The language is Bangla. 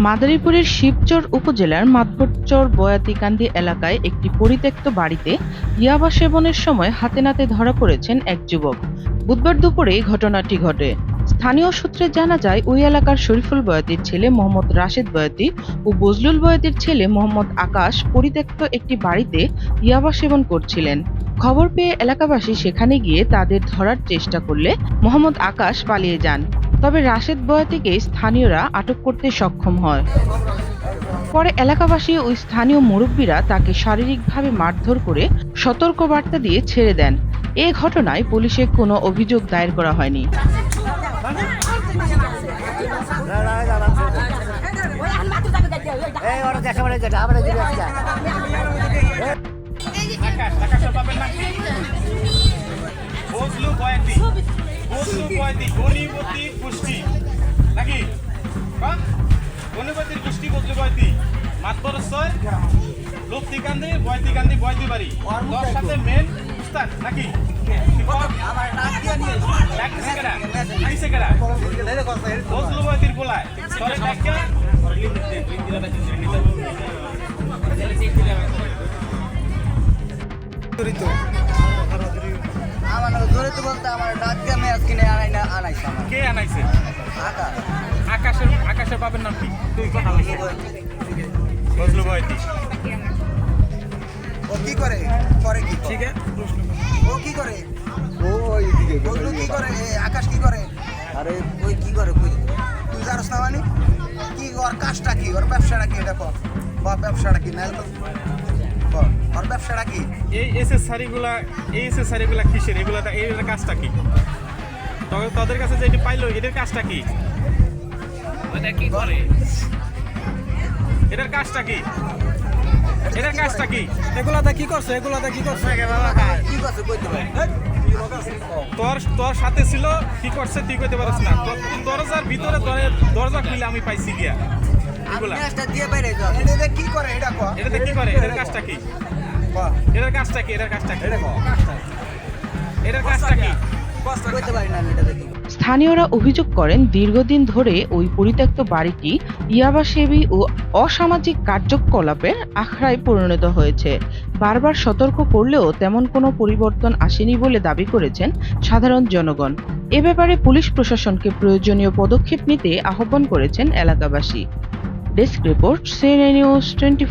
মাদারীপুরের শিবচর উপজেলার মাতবরচর বয়াতিকান্দি এলাকায় একটি পরিত্যক্ত বাড়িতে ইয়াবা সেবনের সময় হাতে নাতে ধরা পড়েছেন এক যুবক। বুধবার দুপুরে ঘটনাটি ঘটে। স্থানীয় সূত্রে জানা যায়, ওই এলাকার শরীফুল বয়াতির ছেলে মোহাম্মদ রাশেদ বয়াতি ও বজলুল বয়াতির ছেলে মোহাম্মদ আকাশ পরিত্যক্ত একটি বাড়িতে ইয়াবা সেবন করছিলেন। খবর পেয়ে এলাকাবাসী সেখানে গিয়ে তাদের ধরার চেষ্টা করলে মোহাম্মদ আকাশ পালিয়ে যান। তবে রাশেদ বয়াতিকে স্থানীয়রা আটক করতে সক্ষম হয়। পরে এলাকাবাসী ও স্থানীয় মুরব্বীরা তাকে শারীরিকভাবে মারধর করে সতর্কবার্তা দিয়ে ছেড়ে দেন। এ ঘটনায় পুলিশে কোনো অভিযোগ দায়ের করা হয়নি। বজলু গণিপতি পুষ্টি নাকি? গণিপতির পুষ্টি বজলু বয়াতি মাতবর ছয় লুপ্তি কান্দি বয়তি কান্দি বয়তি বাড়ি। দশ সাথে মেন নাকি? বজলু বয়াতির পোলায় তরে ডাক্কা তো বলতে আমার ডাক দিয়ে আমি আজকে আনাই না আনাইছে আমার। কে আনাইছে? আকা আকাশের আকাশের বাপের নাম কি? তুই কথা বলছিস বজলু বয়াতি ও কি করে? করে কি? ঠিক আছে। ও কি করে? ও ওই দিকে কি করে? এ, আকাশ কি করে? আরে ওই কি করে কই? তুই জানোস না মানে? কি ওর কাজটা কি? ওর ব্যবসাটা কি? এটা কর। বা ব্যবসাটা কি? না বল, ব্যবসাটা কি? এই এই কিসের? এগুলা এর কাজটা কি? তবে তোদের কাছে যে এটি পাইলো এটার কাজটা কি? এটা কি করে? এটার কাজটা কি? এটার কাজটা কি? এগুলাতে কি করছে? এগুলাতে কি করছে? কি করছে? কইতে পারি। তোর তোর সাথে ছিল কি করছে তুই কইতে পারছ না। দরজার ভিতরে দরে- দরজা খুলে আমি পাইছি গিয়া। এগুলা। দিয়ে বাইরে কি করে? এটা এটাতে কি করে? এটার কাজটা কি। এটার কাজটা কি? এটার কাজটা কি? এটার কাজটা কি? স্থানীয়রা অভিযোগ করেন দীর্ঘদিন ধরে ওই পরিত্যক্ত বাড়িটি ইয়াবা সেবী ও অসামাজিক কার্যকলাপের আখড়ায় পরিণত হয়েছে। বারবার সতর্ক করলেও তেমন কোনো পরিবর্তন আসেনি বলে দাবি করেছেন সাধারণ জনগণ। এ ব্যাপারে পুলিশ প্রশাসনকে প্রয়োজনীয় পদক্ষেপ নিতে আহ্বান করেছেন এলাকাবাসী। Desk report CNA news twenty